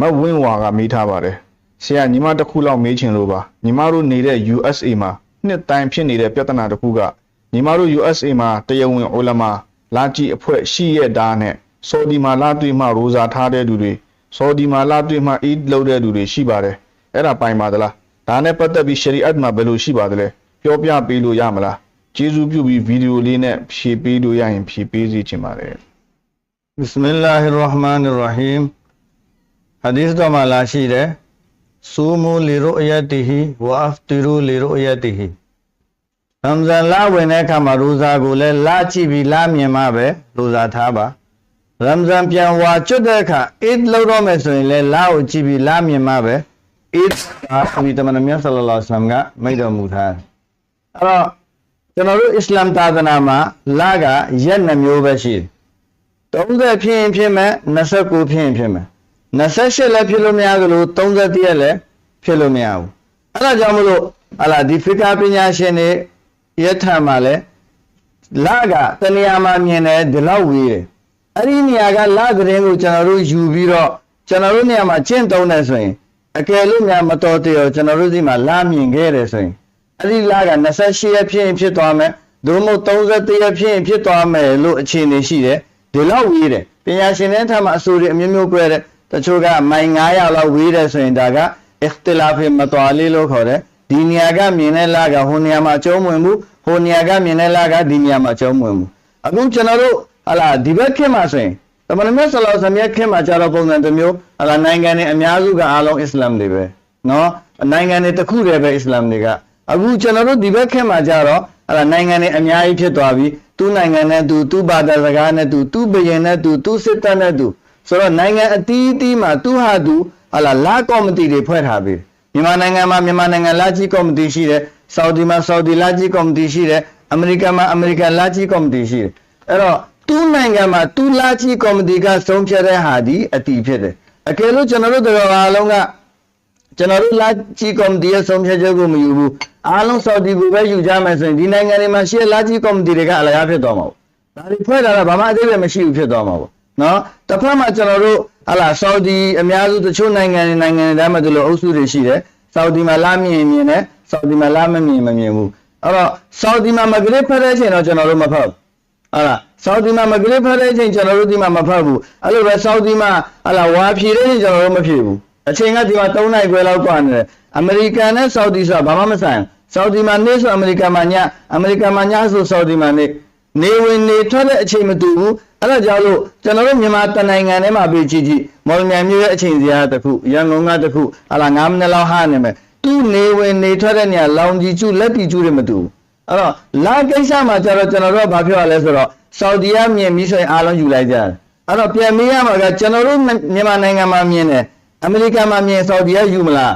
မတ်ဝင်းဝါကမေးထားပါတယ်ဆရာညီမတစ်ခုလောက်မေးချင်လို့ပါညီမတို့နေတဲ့ USA မှာနှစ်တိုင်းဖြစ်နေတဲ့ပြဿနာတစ်ခုကညီမတို့ USA မှာတရားဝင်အိုလမာလာကြည့်အဖွဲ့ရှိရတာနဲ့ဆော်ဒီမှာလာတွေ့မှရိုဇာထားတဲ့သူတွေဆော်ဒီမှာလာတွေ့မှအီးလုပ်တဲ့သူတွေရှိပါတယ်အဲ့ဒါပိုင်ပါသလားဒါနဲ့ပတ်သက်ပြီးရှရီအတ်မှာဘယ်လိုရှိပါသလဲပြောပြပေးလို့ရမလားကျေးဇူးပြုပြီးဗီဒီယိုလေးနဲ့ဖြည့်ပေးလို့ရရင်ဖြည့်ပေးစီချင်ပါတယ် بسم الله الرحمن الرحيم ဟဒီသ်တော်မှာလာရှိတယ်ဆူမူလီရုအယတ်တီဟီဝါအဖ်တီရူလီရုအယတ်တီဟီရမ်ဇန်လဝင်တဲ့အခါမှာရူဇာကိုလည်းလာကြည့်ပြီးလာမြင်မှပဲရူဇာထားပါရမ်ဇန်ပြန်ဝါကျွတ်တဲ့အခါအစ်လောက်တော့မယ်ဆိုရင်လည်းလာကိုကြည့်ပြီးလာမြင်မှပဲအစ်အာဖီတမန်မြတ်ဆလလောဆလမ်ကမိတ်တော်မူထားတယ်အဲ့တော့ကျွန်တော်တို့အစ္စလာမ်သာသနာမှာလာကရက်နှမျိုးပဲရှိတယ်30ဖြစ်ရင်ဖြစ်မယ်29ဖြစ်ရင်ဖြစ်မယ် 28လည်းဖြစ်လို့မရဘူးလို့30ရက်လည်းဖြစ်လို့မရဘူးအဲ့ဒါကြောင့်မလို့ဟာလာဒီဖီကာပညာရှင်တွေယထမှာလဲလာကတနေရာမှာမြင်တယ်ဒီလောက်ဝေးတယ်အဲ့ဒီနေရာကလာသတင်းကိုကျွန်တော်တို့ယူပြီးတော့ကျွန်တော်တို့နေရာမှာကျင့်သုံးတယ်ဆိုရင်အကယ်လို့များမတော်တရောကျွန်တော်တို့ဒီမှာလာမြင်ခဲ့တယ်ဆိုရင်အဲ့ဒီလာက28ရက်ဖြစ်ရင်ဖြစ်သွားမယ်ဒုမို့31ရက်ဖြစ်ရင်ဖြစ်သွားမယ်လို့အခြေအနေရှိတယ်ဒီလောက်ဝေးတယ်ပညာရှင်တဲ့ထမှာအဆိုတွေအမျိုးမျိုးပြတဲ့ တချို့ကမိုင်900လောက်ဝေးတယ်ဆိုရင်ဒါကအခတလာဖီမတော်လေးလို့ခေါ်တယ်ဒီနေရာကမြင်တဲ့လာကဟိုနေရာမှာအကျုံးဝင်မှုဟိုနေရာကမြင်တဲ့လာကဒီနေရာမှာအကျုံးဝင်မှုအခုကျွန်တော်တို့ဟာလာဒီဘက်ခင်မှာဆိုရင်တမန်တော်ဆလောဆမြတ်ခင်မှာကြတော့ပုံစံတစ်မျိုးဟာလာနိုင်ငံတွေအများစုကအားလုံးအစ္စလာမ်တွေပဲနော်နိုင်ငံတွေတစ်ခုတည်းပဲအစ္စလာမ်တွေကအခုကျွန်တော်တို့ဒီဘက်ခင်မှာကြတော့ဟာလာနိုင်ငံတွေအများကြီးဖြစ်သွားပြီသူ့နိုင်ငံနဲ့သူသူ့ဘာသာစကားနဲ့သူသူ့ဘယင်နဲ့သူသူ့စစ်တပ်နဲ့သူ ဆိုတော့နိုင်ငံအသီးသီးမှာသူဟာသူဟာလာလာကော်မတီတွေဖွဲ့ထားပြီမြန်မာနိုင်ငံမှာမြန်မာနိုင်ငံလာကြီးကော်မတီရှိတယ်ဆော်ဒီမှာဆော်ဒီလာကြီးကော်မတီရှိတယ်အမေရိကန်မှာအမေရိကန်လာကြီးကော်မတီရှိတယ်အဲ့တော့သူ့နိုင်ငံမှာသူ့လာကြီးကော်မတီကဆုံးဖြတ်တဲ့ဟာဒီအတီးဖြစ်တယ်အကယ်လို့ကျွန်တော်တို့တော်အားလုံးကကျွန်တော်တို့လာချီကော်မတီရဲ့ဆုံးဖြတ်ချက်ကိုမယူဘူးအားလုံးဆော်ဒီကိုပဲယူကြမယ်ဆိုရင်ဒီနိုင်ငံတွေမှာရှေ့လာချီကော်မတီတွေကအလကားဖြစ်သွားမှာပေါ့ဒါတွေဖွဲ့လာတာဘာမှအသေးပဲမရှိဘူးဖြစ်သွားမှာပေါ့ နော်တစ်ဖက်မှာကျွန်တော်တို့ဟာလာဆော်ဒီအများစုတချို့နိုင်ငံတွေနိုင်ငံတွေတိုင်းမှာဒီလိုအုပ်စုတွေရှိတယ်ဆော်ဒီမှာလာမြင်မြင်နဲ့ဆော်ဒီမှာလာမမြင်မမြင်ဘူးအဲ့တော့ဆော်ဒီမှာမဂရစ်ဖက်တဲ့အချိန်တော့ကျွန်တော်တို့မဖက်ဘူးဟာလားဆော်ဒီမှာမဂရစ်ဖက်တဲ့အချိန်ကျွန်တော်တို့ဒီမှာမဖက်ဘူးအဲ့လိုပဲဆော်ဒီမှာဟာလားဝါဖြေတဲ့အချိန်ကျွန်တော်တို့မဖြေဘူး အချိန်ကဒီမှာ3နိုင်ခွဲလောက်กว่าနေတယ်အမေရိကန်နဲ့ဆော်ဒီဆိုတာဘာမှမဆိုင်ဆော်ဒီမှာနေဆိုအမေရိကန်မှာညအမေရိကန်မှာညဆိုဆော်ဒီမှာနေ နေဝင်နေထွက်တဲ့အချိန်မတူဘူးအဲ့ဒါကြောင့်လို့ကျွန်တော်တို့မြန်မာတနိုင်ငံထဲမှာပေးကြည့်ကြည့်မော်လမြိုင်မြို့ရဲ့အချိန်စရာတစ်ခုရန်ကုန်ကတစ်ခုဟာလာ9မိနစ်လောက်ဟာနေမယ်သူနေဝင်နေထွက်တဲ့နေရာလောင်ကြီးကျူလက်တီကျူတွေမတူဘူးအဲ့တော့လာကိစ္စမှာကျတော့ကျွန်တော်တို့ကဘာပြောရလဲဆိုတော့ဆော်ဒီကမြင်ပြီးဆိုရင်အားလုံးယူလိုက်ကြတယ်အဲ့တော့ပြန်မေးရမှာကကျွန်တော်တို့မြန်မာနိုင်ငံမှာမြင်တယ်အမေရိကန်မှာမြင်ဆော်ဒီကယူမလား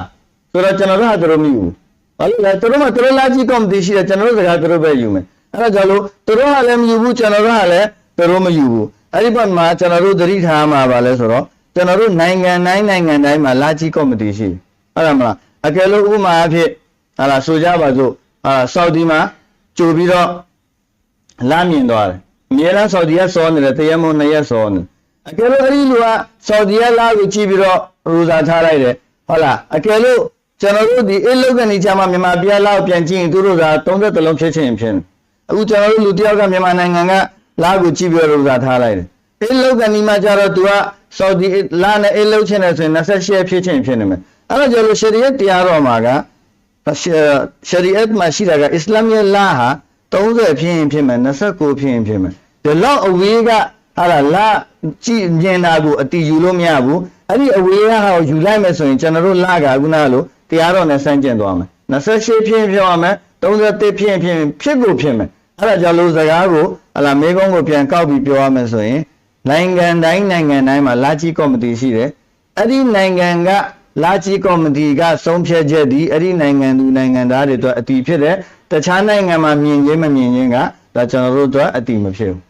ဆိုတော့ကျွန်တော်တို့ဟာတို့မယူဘူးဘာလို့လဲတို့မှတို့လာကြီးကော်မတီရှိတယ်ကျွန်တော်တို့စကားတို့ပဲယူမယ် အဲ့ဒါကြောင့်လို့တို့ဟာလည်းမယူဘူးကျွန်တော်တို့ဟာလည်းတို့မယူဘူးအဲ့ဒီဘက်မှာကျွန်တော်တို့သတိထားမှာပါလဲဆိုတော့ကျွန်တော်တို့နိုင်ငံတိုင်းနိုင်ငံတိုင်းမှာလာကြီးကော်မတီရှိဟုတ်လားမလားအကယ်လို့ဥပမာအဖြစ်ဟာလားဆိုကြပါစို့ဟာဆော်ဒီမှာကြိုပြီးတော့လာမြင်သွားတယ်အများအားဆော်ဒီကစောနေတယ်တရက်မို့နှစ်ရက်စောနေတယ်အကယ်လို့အဲ့ဒီလူကဆော်ဒီကလာကိုကြည့်ပြီးတော့ရူဇာထားလိုက်တယ်ဟုတ်လားအကယ်လို့ကျွန်တော်တို့ဒီအလုတ်ကနေချာမှမြန်မာပြည်လာကိုပြန်ကြည့်ရင်သူတို့က30လုံးဖြစ်ချင်ဖြစ်နေ အခုကျွန်တော်တို့လူတယောက်ကမြန်မာနိုင်ငံကလာကိုကြည့်ပြီးတော့ရူဇာထားလိုက်တယ်အလုတ်ကနေမှကျတော့သူကဆော်ဒီလာနဲ့အလုတ်ချင်းနဲ့ဆိုရင်28ဖြစ်ချင်ဖြစ်နေမယ်အဲ့ဒါကြောင့်လို့ရှရီယတ်တရားတော်မှာကရှရီယတ်မှာရှိတာကအစ္စလာမ်ရဲ့လာဟာ30ဖြစ်ရင်ဖြစ်မယ်29ဖြစ်ရင်ဖြစ်မယ်ဒီလောက်အဝေးကဟာလာလာကြည့်မြင်တာကိုအတီယူလို့မရဘူးအဲ့ဒီအဝေးကဟာကိုယူလိုက်မယ်ဆိုရင်ကျွန်တော်တို့လာကခုနကလို့တရားတော်နဲ့ဆန့်ကျင်သွားမယ်28ဖြစ်ဖြစ်ရမယ်31ဖြစ်ဖြစ်ဖြစ်ကိုဖြစ်မယ် အဲ့ဒါကြောင့်လို့စကားကိုဟလာမေကုန်းကိုပြန်ကောက်ပြီးပြောရမယ်ဆိုရင်နိုင်ငံတိုင်းနိုင်ငံတိုင်းမှာလာကြီးကော်မတီရှိတယ်အဲ့ဒီနိုင်ငံကလာကြီးကော်မတီကဆုံးဖြတ်ချက်ဒီအဲ့ဒီနိုင်ငံသူနိုင်ငံသားတွေအတွက်အတီဖြစ်တယ်တခြားနိုင်ငံမှာမြင်ချင်းမမြင်ချင်းကဒါကျွန်တော်တို့အတွက်အတီမဖြစ်ဘူး